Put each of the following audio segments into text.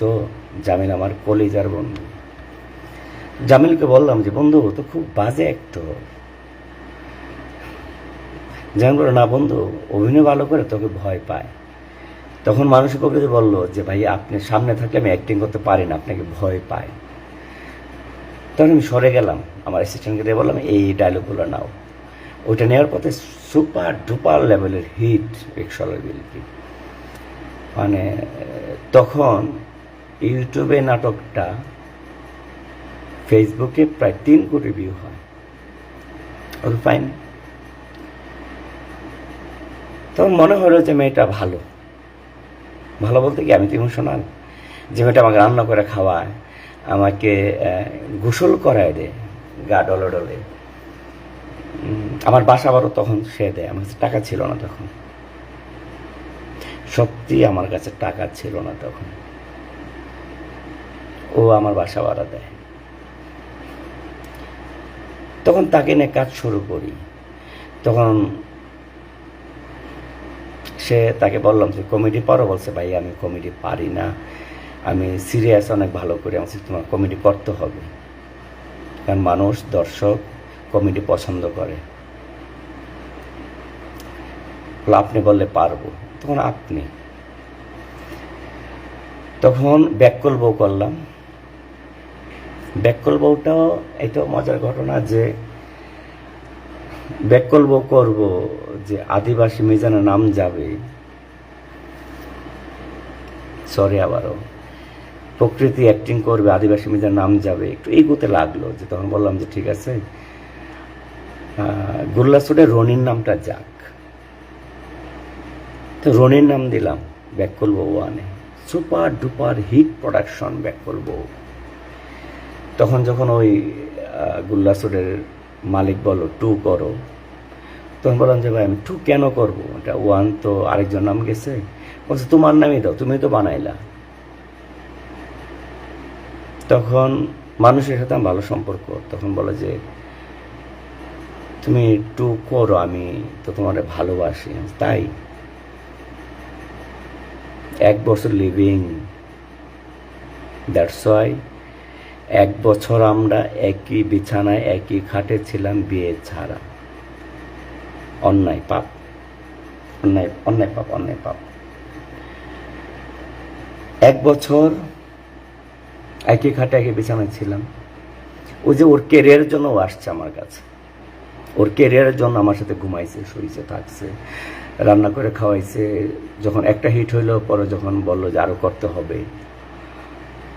তো জামিল আমার কলিজার বন্ধু। জামিলকে বললাম যে, বন্ধু, তো খুব বাজে একটু জামিল বলল, না বন্ধু, অভিনয় ভালো করে তোকে ভয় পায়। তখন মানসিক প্রকৃতি বলল যে, ভাই, আপনি সামনে থাকলে আমি অ্যাক্টিং করতে পারি না, আপনাকে ভয় পায়। তখন আমি সরে গেলাম, আমার অ্যাসিস্ট্যান্টকে দিয়ে বললাম, এই ডায়লগগুলো নাও। ওইটা নেওয়ার পথে সুপার ডুপার লেভেলের হিট রিক্সলের বিলকি মানে তখন ইউটিউবে নাটকটা ফেসবুকে প্রায় তিন কোটি ভিউ হয়। ওকে ফাইন তখন মনে হলো যে মেয়েটা ভালো। ভালো বলতে কি, আমি তো ইমোশনাল যে মেয়েটা আমাকে রান্না করে খাওয়ায়, আমাকে গোসল করায় দেয়, গা ডলে ডলে। আমার বাসা বারো তখন সে দেয়। আমার কাছে টাকা ছিল না তখন। সত্যি আমার কাছে টাকা ছিল না তখন। ও আমার বাসা ভাড়া দেয়। তখন তাকে নিয়ে কাজ শুরু করি। তখন সে তাকে বললাম যে কমেডি পারো বলছে, ভাই, আমি কমেডি পারি না। আমি সিরিয়াস অনেক ভালো করি আমার তোমার কমেডি করতে হবে। কারণ মানুষ, দর্শক কমেডি পছন্দ করে। আপনি বললে পারব। তখন আপনি। তখন ব্যাককল বউ করলাম। ব্যাককল বউটাও এটাও মজার ঘটনা যে ব্যাককল বউ করব যে আদিবাসী মিজানের নাম যাবে। সরি আবারও। প্রকৃতি অ্যাক্টিং করবে, আদিবাসী মিজার নাম যাবে। একটু এগোতে লাগল যে তখন বললাম যে ঠিক আছে। গুল্লাসুটে রনির নামটা যাক। তো রনির নাম দিলাম ব্যাককল বউ আনে সুপার ডুপার হিট প্রোডাকশন ব্যাককল বউ। তখন যখন ওই গুল্লাসুরের মালিক বলো টু করো, তখন বললাম যে, ভাই, আমি টু কেন করব? এটা ওয়ান তো আরেকজন নাম গেছে। বলছে, তোমার নামই দাও, তুমি তো বানাইলা। তখন মানুষের সাথে আমার ভালো সম্পর্ক। তখন বলে যে, তুমি টু করো, আমি তো তোমার ভালোবাসি তাই। এক বছর লিভিং, দ্যাটস ওয়াই। এক বছর আমরা একই বিছানায়, একই খাটে ছিলাম বিয়ে ছাড়া। অন্যায় পাপ। অন্যায় অন্যায় পাপ অন্যায় পাপ। এক বছর একই খাটে, একই বিছানায় ছিলাম। ওই যে ওর কেরিয়ারের জন্য আসছে আমার কাছে। ওর কেরিয়ারের জন্য আমার সাথে ঘুমাইছে, শুইছে, থাকছে, রান্না করে খাওয়াইছে। যখন একটা হিট হইল, পরে যখন বলল যে আরও করতে হবে,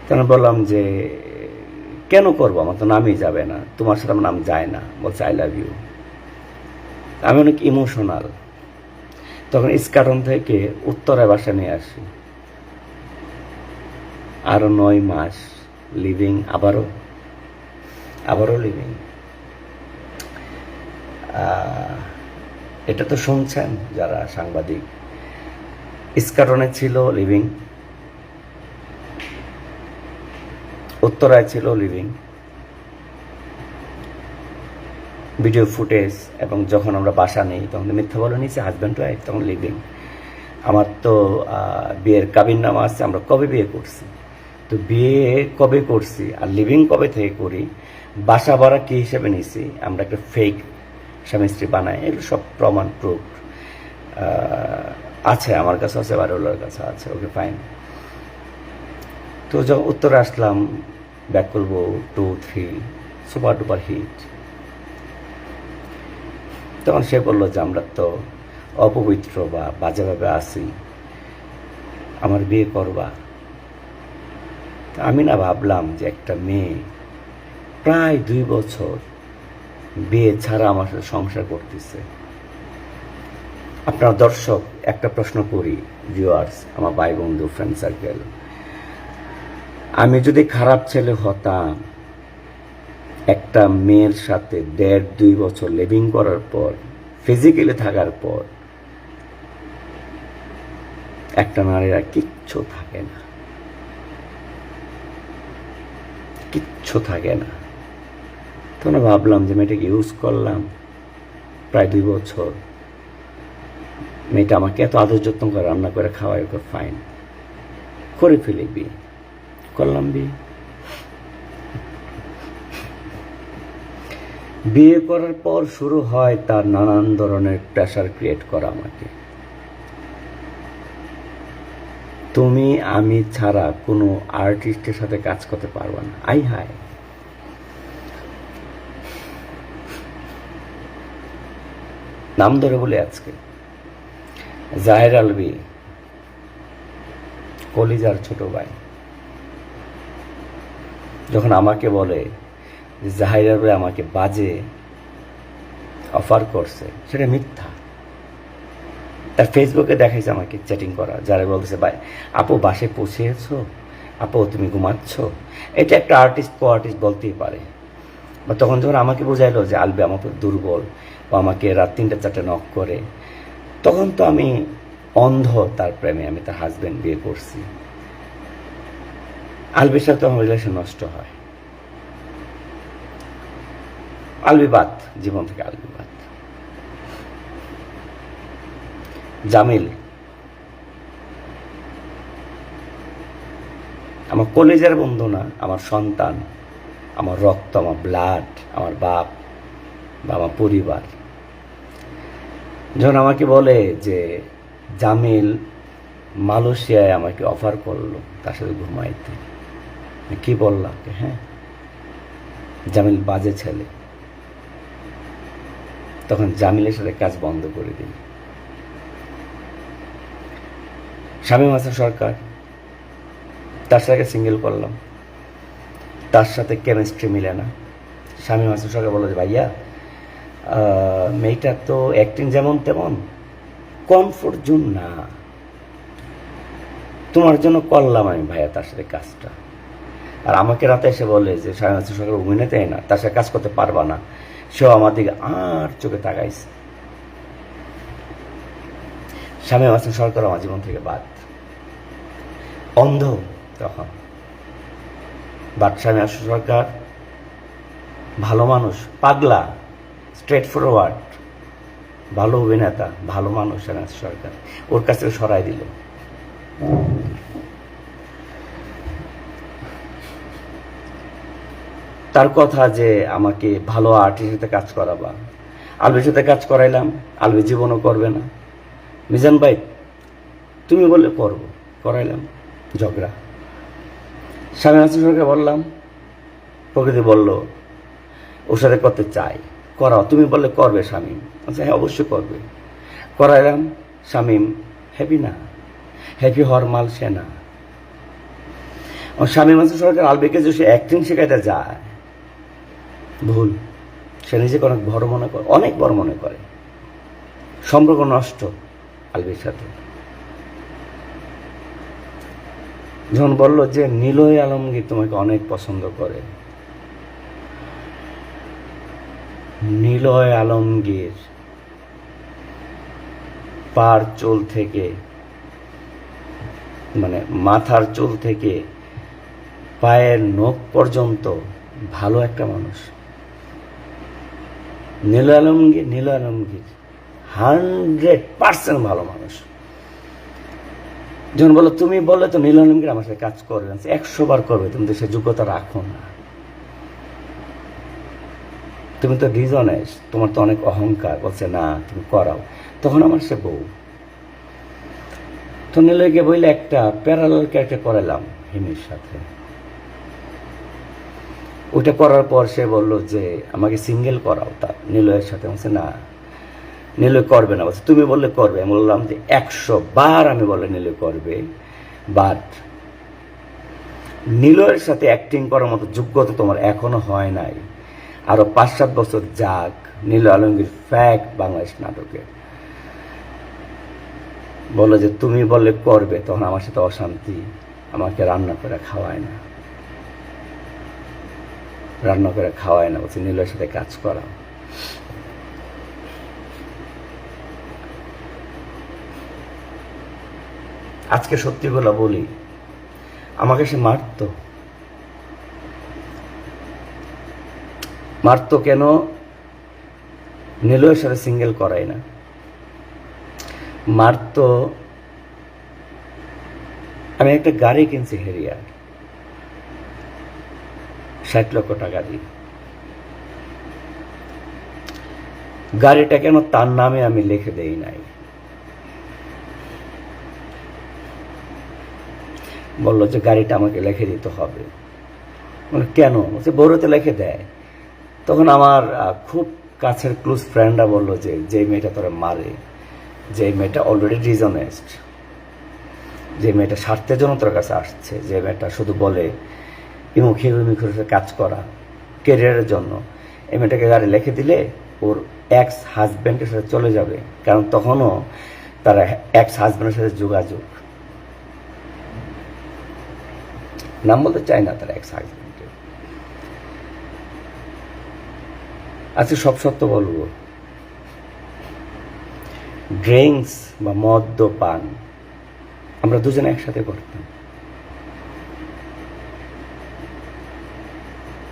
তখন বললাম যে কেন করব? আমার তো নামই যাবে না। তোমার সাথে আমার নাম যায় না। বলছে আই লাভ ইউ আমি অনেক ইমোশনাল তখন ইস্কাটন থেকে উত্তরায় বাসা নিয়ে আসি। আরও নয় মাস লিভিং আবারও আবারও লিভিং এটা তো শুনছেন যারা সাংবাদিক। ইস্কাটনে ছিল লিভিং উত্তরায় ছিল লিভিং ভিডিও ফুটেজ এবং যখন আমরা বাসা নেই, তখন মিথ্যা বলে নিয়েছি হাজব্যান্ড ওয়াইফ তখন লিভিং আমার তো বিয়ের কাবিন নামা আছে, আমরা কবে বিয়ে করছি? তো বিয়ে কবে করছি আর লিভিং কবে থেকে করি? বাসা ভাড়া কী হিসেবে নিছি? আমরা একটা ফেক স্বামী স্ত্রী বানাই, এগুলো সব প্রমাণ প্রুফ আছে, আমার কাছে আছে বারোলার কাছে আছে ওকে ফাইন তো যখন উত্তরে আসলাম ব্যাক করব two three super duper hit তখন সে বলল যে, আমরা তো অপবিত্র বা বাজেভাবে আছি, আমার বিয়ে করবা। আমি না ভাবলাম যে একটা মেয়ে প্রায় দুই বছর বিয়ে ছাড়া আমার সাথে সংসার করতেছে। আপনার দর্শক, একটা প্রশ্ন করি ভিউয়ার্স আমার ভাই বন্ধু ফ্রেন্ড সার্কেল আমি যদি খারাপ ছেলে হতাম, একটা মেয়ের সাথে দেড় দুই বছর লিভিং করার পর ফিজিক্যালি থাকার পর, একটা নারীর কিচ্ছু থাকে না। কিচ্ছু থাকে না। তখন ভাবলাম যে মেয়েটাকে ইউজ করলাম, প্রায় দুই বছর। মেয়েটা আমাকে এত আদর যত্ন করে রান্না করে খাওয়াই ওকে ফাইন করে ফেলি বিয়ে। করলাম বিয়ে। বিয়ে করার পর শুরু হয় তার নানান ধরনের প্রেশার ক্রিয়েট করা আমাকে। তুমি, আমি ছাড়া কোনো আর্টিস্টের সাথে কাজ করতে পারবা না। আই হায়। নাম ধরে বলে আজকে। জাহের আলবি, কলিজার ছোট ভাই। যখন আমাকে বলে যে জাহির আলবি আমাকে বাজে অফার করছে, সেটা মিথ্যা। তার ফেসবুকে দেখাইছে আমাকে চ্যাটিং করা, যারা বলতেছে, ভাই, আপু বাসে পৌঁছেছো? আপু, তুমি ঘুমাচ্ছ? এটা একটা আর্টিস্ট কো আর্টিস্ট বলতেই পারে। বা তখন যখন আমাকে বোঝাইলো যে আলবে আমার দুর্বল বা আমাকে রাত তিনটা, চারটে নক করে, তখন তো আমি অন্ধ তার প্রেমে আমি তার হাজবেন্ড বিয়ে করছি। আলবির সাথে আমার রিলেশন নষ্ট হয়। আলবিবাদ, জীবন থেকে আলবিবাদ। জামিল, আমার কলেজের বন্ধু না আমার সন্তান, আমার রক্ত, আমার ব্লাড আমার বাপ বা আমার পরিবার। যখন আমাকে বলে যে জামিল মালয়েশিয়ায় আমাকে অফার করল, তার সাথে ঘুমাইতে। কি বললাম হ্যাঁ? জামিল বাজে ছেলে। তখন জামিলের সাথে কাজ বন্ধ করে দিই শামীম হাসান সরকার তার সাথে সিঙ্গেল করলাম। তার সাথে কেমিস্ট্রি মিলে না। শামীম হাসান সরকার বলল যে ভাইয়া আহ, মেয়েটার তো অ্যাক্টিং যেমন তেমন কমফোর্ট জোন না। তোমার জন্য করলাম আমি ভাইয়া তার সাথে কাজটা। আর আমাকে রাতে এসে বলে যে হাসান সরকার অভিনেতাই না, তার সাথে কাজ করতে পারবা না। সেও আমার দিকে আর চোখে তাকাইছে। স্বামী হাসান সরকার আমার জীবন থেকে বাদ। অন্ধ তখন। বাট স্বামী হাসান সরকার, ভালো মানুষ, পাগলা স্ট্রেট ফরওয়ার্ড ভালো অভিনেতা, ভালো মানুষ হাসান সরকার। ওর কাছ থেকে সরাই দিল। তার কথা যে আমাকে ভালো আর্টিস্টের সাথে কাজ করাবা। আলবির সাথে কাজ করাইলাম, আলবি জীবনও করবে না। মিজান ভাই, তুমি বললে করব, করাইলাম, ঝগড়া। স্বামী হাসান সরকার বললাম, প্রকৃতি বলল, ওর সাথে করতে চাই, করাও। তুমি বললে করবে শামীম আচ্ছা হ্যাঁ অবশ্যই করবে। করাইলাম শামীম হ্যাপি না? হ্যাপি হওয়ার মাল সে না। স্বামী হাসান সরকার আলবিকে যে সে অ্যাক্টিং শেখাইতে যায় ভুল। সে নিজেকে অনেক বড় মনে করে, অনেক বড় মনে করে। সম্পর্ক নষ্ট, আলবির সাথে। যখন বলল যে, নিলয় আলমগীর তোমাকে অনেক পছন্দ করে। নীলয় আলমগীর পার চুল থেকে মানে মাথার চুল থেকে, পায়ের নখ পর্যন্ত ভালো একটা মানুষ। নীল আলমগীর নীল আলমগীর হান্ড্রেড পার্সেন্ট ভালো মানুষ। যখন বলো, তুমি বললে তো নীল আলমগীর আমার সাথে কাজ করবে একশো বার করবে, তুমি তো সে যোগ্যতা রাখো না। তুমি তো ডিজনেস তোমার তো অনেক অহংকার, বলছে, না, তুমি করাও। তখন আমার সে বউ। তো নীলয়কে বইলে একটা প্যারালাল ক্যারেক্টার করালাম হিমির সাথে। ওইটা করার পর সে বলল যে, আমাকে সিঙ্গেল করাও। তা নিলয়ের সাথে বলছে, না। নিলয় করবে না। বলছে, তুমি বললে করবে। আমি বললাম যে, একশো বার আমি বললে নিলয় করবে। বাট নিলয়ের সাথে অ্যাক্টিং করার মতো যোগ্যতা তোমার এখনও হয় নাই। আরও পাঁচ সাত বছর যাক নীল আলমগীর ফ্যাক্ট বাংলাদেশ নাটকে। বলল যে, তুমি বললে করবে। তখন আমার সাথে অশান্তি, আমাকে রান্না করে খাওয়ায় না। রান্না করে খাওয়ায় না, বলছে নীলের সাথে কাজ করা আজকে সত্যিগুলো বলি আমাকে সে মারতো। মারতো কেন? নীলয়ের সাথে সিঙ্গেল করাই না। মারতো, আমি একটা গাড়ি কিনছি হেরিয়ার। ষাট লক্ষ টাকা দিয়ে গাড়িটা কেন তার নামে আমি লিখে দেই নাই? বলল যে গাড়িটা আমাকে লিখে দিতে হবে। কেন? বলছে বড়তে লিখে দেয়। তখন আমার খুব কাছের ক্লোজ ফ্রেন্ডরা বলল যে যে মেয়েটা তোরা মারে, যে মেয়েটা অলরেডি ডিজনেস্ট যে মেয়েটা স্বার্থের জন্য তোর কাছে আসছে, যে মেয়েটা শুধু বলে ইমুখে ইমুখে কাজ করা কেরিয়ারের জন্য। এই মেয়েটাকে গাড়ি লিখে দিলে ওর এক্স হাজব্যান্ডের সাথে চলে যাবে, কারণ তখনও তারা এক্স হাজব্যান্ডের সাথে যোগাযোগ। নাম বলতে চায় না তার এক্স হাজব্যান্ডের আজকে সব সত্য বলব। ড্রিঙ্কস বা মদ্য পান আমরা দুজনে একসাথে করতাম।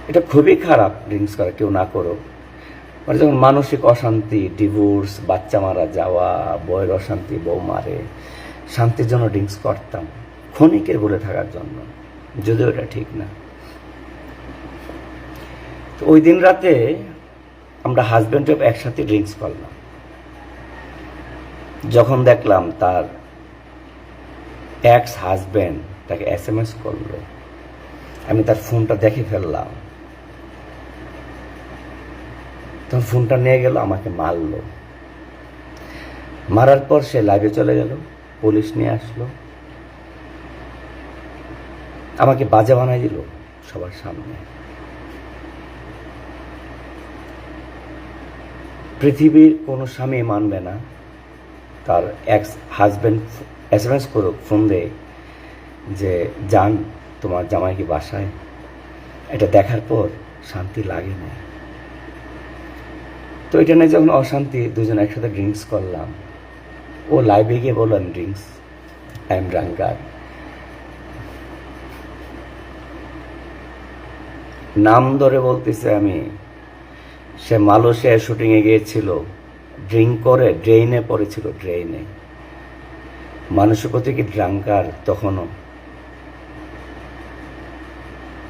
এটা খুবই খারাপ ড্রিঙ্কস করা, কেউ না করো মানে যখন মানসিক অশান্তি, ডিভোর্স, বাচ্চা মারা যাওয়া বয়ের অশান্তি, বউ মারে, শান্তির জন্য ড্রিঙ্কস করতাম, ক্ষণিকের বলে থাকার জন্য। যদিও এটা ঠিক না। তো ওই দিন রাতে আমরা হাজব্যান্ড ওয়াইফ একসাথে ড্রিঙ্কস করলাম। যখন দেখলাম তার এক্স হাজব্যান্ড তাকে এস এম এস করল। আমি তার ফোনটা দেখে ফেললাম। তখন ফোনটা নিয়ে গেল, আমাকে মারলো। মারার পর সে লাইভে চলে গেল পুলিশ নিয়ে আসলো। আমাকে বাজে বানাই দিল সবার সামনে। পৃথিবীর কোনো স্বামী মানবে না। তার ex husband S M S করুক ফোন দেয় যে, যান, তোমার জামাই কি বাসায়। এটা দেখার পর শান্তি লাগে না তো এটা নিয়ে যখন অশান্তি, দুজন একসাথে ড্রিঙ্কস করলাম। ও লাইভে গিয়ে বলল আমি ড্রিঙ্কস আই এম ড্রাঙ্কার নাম ধরে বলতেছে আমি, সে মালয়েশিয়ায় শুটিংয়ে গিয়েছিল ড্রিঙ্ক করে ড্রেইনে পড়েছিল ড্রেইনে মানুষের প্রতি কি ড্রাঙ্কার তখনও?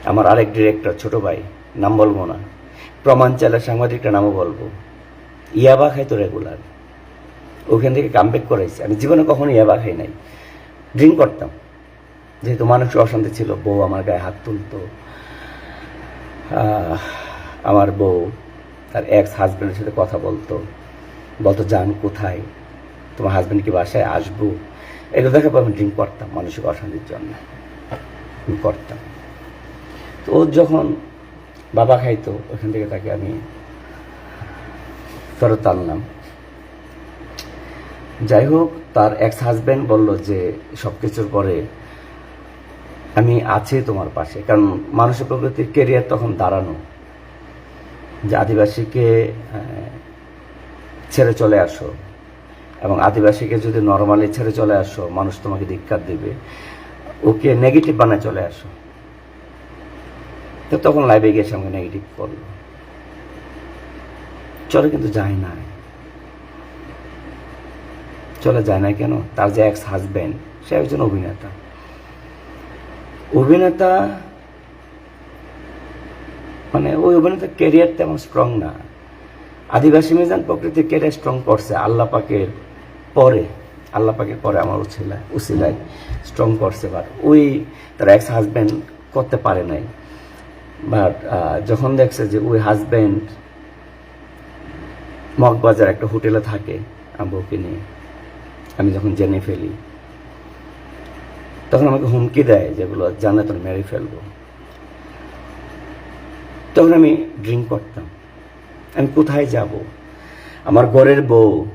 আমার আরেক ডিরেক্টর ছোট ভাই, নাম বলব না। প্রমাণ চাইলে সাংবাদিকটা নামও বলব। ইয়াবা খাইতো রেগুলার ওখান থেকে কামব্যাক করেছে আমি জীবনে কখনো ইয়াবা খাই নাই। ড্রিঙ্ক করতাম। যেহেতু মানুষের অশান্তি ছিল, বউ আমার গায়ে হাত তুলতো। আমার বউ তার এক্স হাজব্যান্ডের সাথে কথা বলতো। বলতো যান কোথায়? তোমার হাজব্যান্ড কি বাসায়? আসব। এগুলো দেখার পর আমি ড্রিঙ্ক করতাম মানসিক অশান্তির জন্য। করতাম। তো ও যখন বাবা খাইতো, ওখান থেকে তাকে আমি ফেরত আনলাম যাই হোক তার এক্স হাজব্যান্ড বলল যে সব কিছুর পরে আমি আছি তোমার পাশে। কারণ মানুষের প্রকৃতির কেরিয়ার তখন দাঁড়ানো। যে আদিবাসীকে ছেড়ে চলে আসো এবং আদিবাসীকে যদি নর্মালি ছেড়ে চলে আসো, মানুষ তোমাকে ধিক্কার দেবে। ওকে নেগেটিভ বানায় চলে আসো। তো তখন লাইভে গিয়ে আমাকে নেগেটিভ করল। চলে কিন্তু যায় না চলে যায় না কেন? তার যে এক্স হাজব্যান্ড সে একজন অভিনেতা। অভিনেতা মানে ওই অভিনেতার ক্যারিয়ার তেমন স্ট্রং না। আদিবাসী মিজান প্রকৃতির ক্যারিয়ার স্ট্রং করছে। আল্লাহ পাকের পরে, আল্লাহ পাকের পরে আমার উচিলায় উচিলায় স্ট্রং করছে। বাট ওই তার এক্স হাজব্যান্ড করতে পারে নাই। বাট যখন দেখছে যে ওই হাজব্যান্ড মগবাজার একটা হোটেলে থাকে আমার বউকে নিয়ে। আমি যখন জেনে ফেলি, তখন আমাকে হুমকি দেয় যেগুলো জানলে তোর মেরে ফেলব। তখন আমি ড্রিঙ্ক করতাম। আমি কোথায় যাব? আমার ঘরের বউ,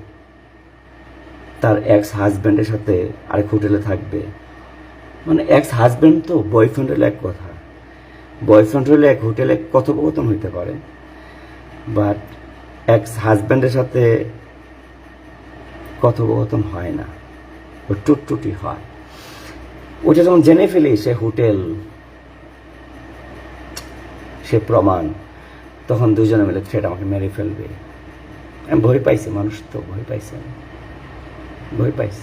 তার এক্স হাজব্যান্ডের সাথে আরেক হোটেলে থাকবে। মানে এক্স হাজব্যান্ড তো বয়ফ্রেন্ড হলে এক কথা। বয়ফ্রেন্ড হলে এক হোটেলে কথোপকথন হইতে পারে। বাট এক্স হাজব্যান্ডের সাথে কথোপকথন হয় না ও টুটটুটি হয়। ওটা যখন জেনে ফেলি, সে হোটেল, সে প্রমাণ, তখন দুজনে মিলে থ্রেড আমাকে মেরে ফেলবে। আমি ভয় পাইছি, মানুষ তো ভয় পাইছে। ভয় পাইছি।